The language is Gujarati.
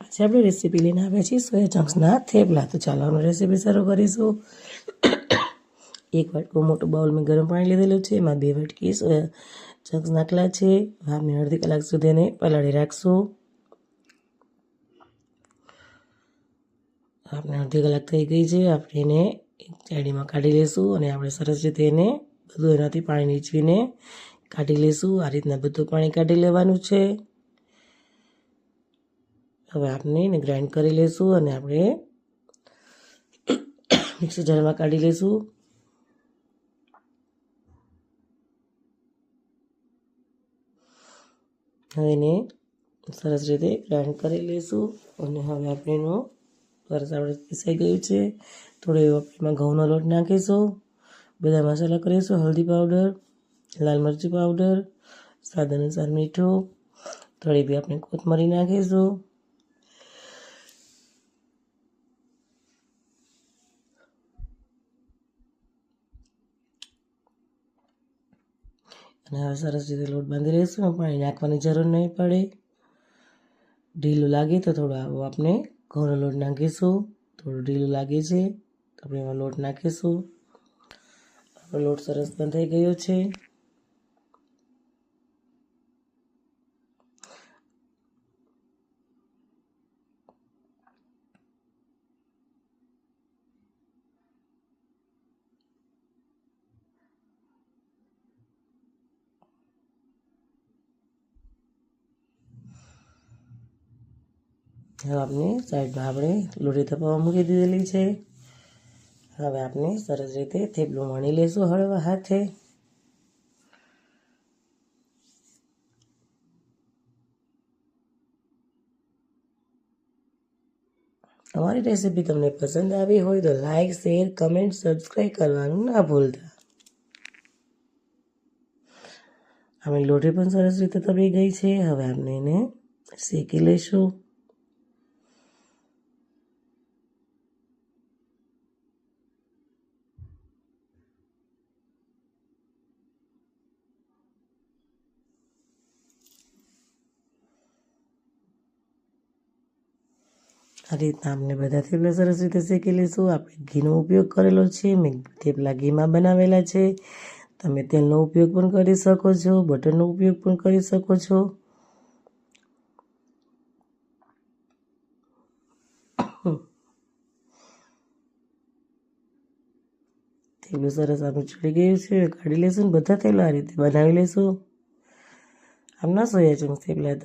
આજે આપણે રેસીપી લઈને આવ્યા છીએ સોયા ચંક્સના થેપલા. તો ચાલો આપણે રેસીપી શરૂ કરીશું. એક વાટકો મોટું બાઉલ મેં ગરમ પાણી લીધેલું છે. એમાં બે વાટકી સોયા ચંક્સ નાખેલા છે. આપણે અડધી કલાક સુધી એને પલાળી રાખશું. આપણે અડધી કલાક થઈ ગઈ છે. આપણે એને એક ચાડીમાં કાઢી લઈશું અને આપણે સરસ રીતે એને બધું એનાથી પાણી નીચવીને કાઢી લઈશું આ રીતના બધું પાણી કાઢી લેવાનું છે. હવે આપણે એને ગ્રાઇન્ડ કરી લઈશું અને આપણે મિક્સર જારમાં કાઢી લઈશું. હવે એને સરસ રીતે ગ્રાઇન્ડ કરી લઈશું અને હવે આપણે એનું સરસ આપણે પીસાઈ ગયું છે. થોડો એવો આપણે એમાં ઘઉંનો લોટ નાખીશું, બધા મસાલા કરીશું, હલ્દી પાવડર, લાલ મરચી પાવડર સ્વાદ અનુસાર મીઠું, થોડી બી આપણે કોથમરી નાખીશું. અને હવે સરસ રીતે લોટ બાંધી લઈશું. પાણી નાખવાની જરૂર નહીં પડે. ઢીલું લાગે તો થોડું આવો આપણે ઘઉંનો લોટ નાખીશું. થોડું ઢીલું લાગે છે આપણે એમાં લોટ નાખીશું. આપણો લોટ સરસ બંધાઈ ગયો છે. હવે આપણે સાઈડમાં આપણે લોટી તપાવવા મૂકી દીધેલી છે. હવે આપણે સરસ રીતે થેપલું વણી લઈશું હળવા હાથે. અમારી રેસીપી તમને પસંદ આવી હોય તો લાઇક શેર કમેન્ટ સબસ્ક્રાઈબ કરવાનું ના ભૂલતા. આપણી લોટી પણ સરસ રીતે તપી ગઈ છે. હવે આપણે એને શેકી લઈશું આ રીતના આપણે બધા થેપલા સરસ રીતે શેકી લઈશું આપણે ઘીનો ઉપયોગ કરેલો છે મેં થેપલા ઘીમાં બનાવેલા છે. તમે તેલનો ઉપયોગ પણ કરી શકો છો, બટરનો ઉપયોગ પણ કરી શકો છો. થેપલું સરસ આપણું ચડી ગયું છે. કાઢી લઈશું બધા થેપલા આ રીતે બનાવી લઈશું આમ ના સોયા ચંક્સ થેપલા